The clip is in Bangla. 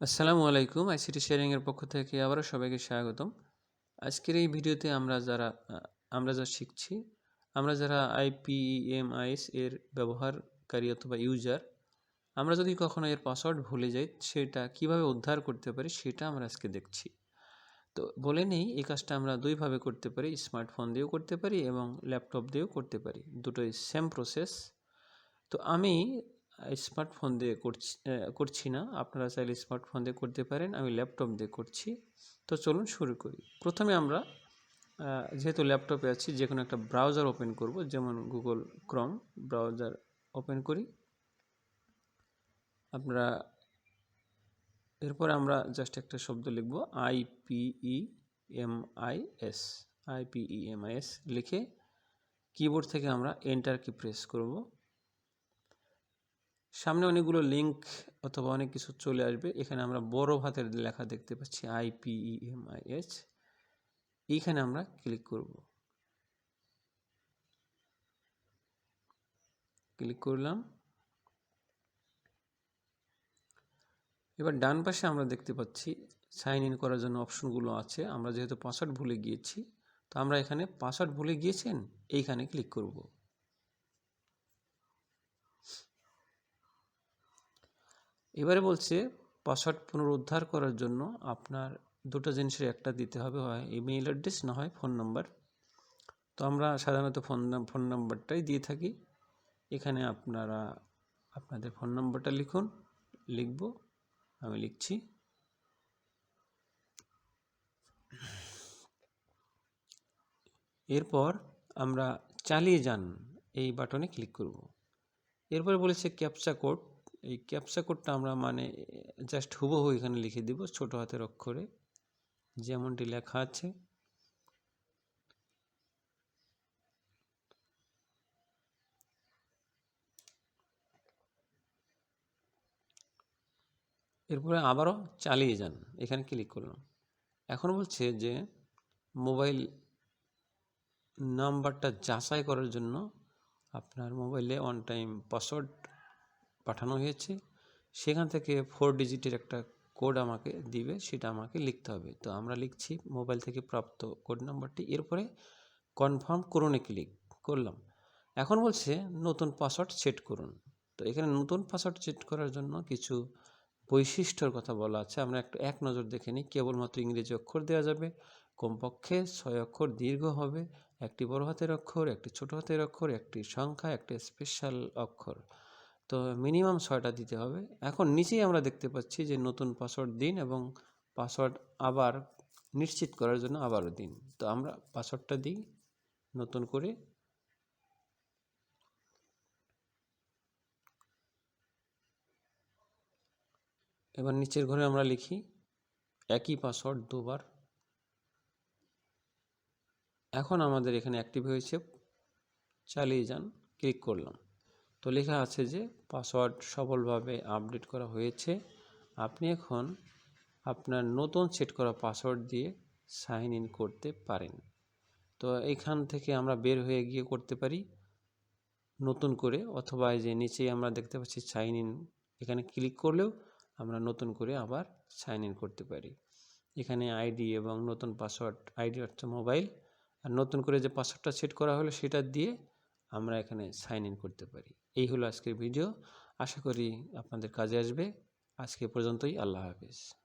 আসসালামু আলাইকুম আইসিটি শেয়ারিংয়ের পক্ষ থেকে আবারও সবাইকে স্বাগতম। আজকের এই ভিডিওতে আমরা যারা, আমরা যা শিখছি, আমরা যারা আইপিএমআইএস এর ব্যবহারকারী অথবা ইউজার আমরা যদি কখনো এর পাসওয়ার্ড ভুলে যাই, সেটা কীভাবে উদ্ধার করতে পারি সেটা আমরা আজকে দেখছি। তো বলে নেই, এই কাজটা আমরা দুইভাবে করতে পারি স্মার্টফোন দিয়েও করতে পারি এবং ল্যাপটপ দিয়েও করতে পারি, দুটোই সেম প্রসেস তো আমি স্মার্টফোন দিয়ে করছি করছি না। আপনারা চাইলে স্মার্টফোন দিয়ে করতে পারেন, আমি ল্যাপটপ দিয়ে করছি। তো চলুন শুরু করি। প্রথমে আমরা যেহেতু ল্যাপটপে আছি যে কোনো একটা ব্রাউজার ওপেন করব, যেমন গুগল ক্রম ব্রাউজার ওপেন করি। আপনারা এরপর আমরা জাস্ট একটা শব্দ লিখব IPE M I S IPE M I S লিখে কিবোর্ড থেকে আমরা এন্টার কি প্রেস করব। সামনে অনেকগুলো লিংক অথবা অনেক কিছু চলে আসবে। এখানে আমরা বড় হাতের লেখা দেখতে পাচ্ছি আইপিইএমআইএস এইখানে আমরা ক্লিক করব। ক্লিক করলাম। এবার ডান পাশে আমরা দেখতে পাচ্ছি সাইন ইন করার জন্য অপশনগুলো আছে। আমরা যেহেতু পাসওয়ার্ড ভুলে গিয়েছি, তো আমরা এখানে পাসওয়ার্ড ভুলে গিয়েছেন, এইখানে ক্লিক করব। এবারে বলছে, পাসওয়ার্ড পুনরুদ্ধার করার জন্য আপনার দুটো জিনিসের একটা দিতে হবে, হয় ইমেইল অ্যাড্রেস না হয় ফোন নাম্বার তো আমরা সাধারণত ফোন ফোন নাম্বারটাই দিয়ে থাকি। এখানে আপনারা আপনাদের ফোন নাম্বারটা লিখুন, লিখব, আমি লিখছি। এরপর আমরা চালিয়ে যান, এই বাটনে ক্লিক করব। এরপরে বলেছে ক্যাপচা কোড এই ক্যাপচা কোডটা আমরা মানে জাস্ট হুবহু এখানে লিখে দিব ছোট হাতের অক্ষরে। যেমনটি লেখা আছে। এরপরে আবারও চালিয়ে যান। এখানে ক্লিক করলাম। এখন বলছে যে মোবাইল নাম্বারটা যাচাই করার জন্য আপনার মোবাইলে অন টাইম পাসওয়ার্ড পাঠানো হয়েছে, সেখান থেকে ফোর ডিজিটের একটা কোড আমাকে দিবে, সেটা আমাকে লিখতে হবে। তো আমরা লিখছি মোবাইল থেকে প্রাপ্ত কোড নাম্বারটি এরপরে কনফার্ম করুনে ক্লিক করলাম। এখন বলছে, নতুন পাসওয়ার্ড সেট করুন। তো এখানে নতুন পাসওয়ার্ড সেট করার জন্য কিছু বৈশিষ্ট্যর কথা বলা আছে। আমরা একটু এক নজর দেখে নিই। কেবলমাত্র ইংরেজি অক্ষর দেওয়া যাবে। কমপক্ষে ছয় অক্ষর দীর্ঘ হবে। একটি বড় হাতের অক্ষর, একটি ছোট হাতের অক্ষর, একটি সংখ্যা, একটি স্পেশাল অক্ষর। তো মিনিমাম ছয়টা দিতে হবে। এখন নিচেই আমরা দেখতে পাচ্ছি যে নতুন পাসওয়ার্ড দিন এবং পাসওয়ার্ড আবার নিশ্চিত করার জন্য আবারও দিন। তো আমরা পাসওয়ার্ডটা দিই, নতুন করে। এবার নিচের ঘরে আমরা লিখি, একই পাসওয়ার্ড দুবার। এখন আমাদের এখানে অ্যাক্টিভ হয়েছে, চালিয়ে যান ক্লিক করলাম। তো লেখা আছে যে পাসওয়ার্ড সফলভাবে আপডেট করা হয়েছে। আপনি এখন আপনার নতুন সেট করা পাসওয়ার্ড দিয়ে সাইন ইন করতে পারেন। তো এখান থেকে আমরা বের হয়ে গিয়ে করতে পারি নতুন করে, অথবা যে নিচেই আমরা দেখতে পাচ্ছি সাইন ইন, এখানে ক্লিক করলেও আমরা নতুন করে আবার সাইন ইন করতে পারি। এখানে আইডি এবং নতুন পাসওয়ার্ড, আইডি হচ্ছে মোবাইল। আর নতুন করে যে পাসওয়ার্ডটা সেট করা হলো সেটা দিয়ে আমরা এখানে সাইন ইন করতে পারি। এই হলো আজকের ভিডিও আশা করি আপনাদের কাজে আসবে। আজকে পর্যন্তই। আল্লাহ হাফিজ।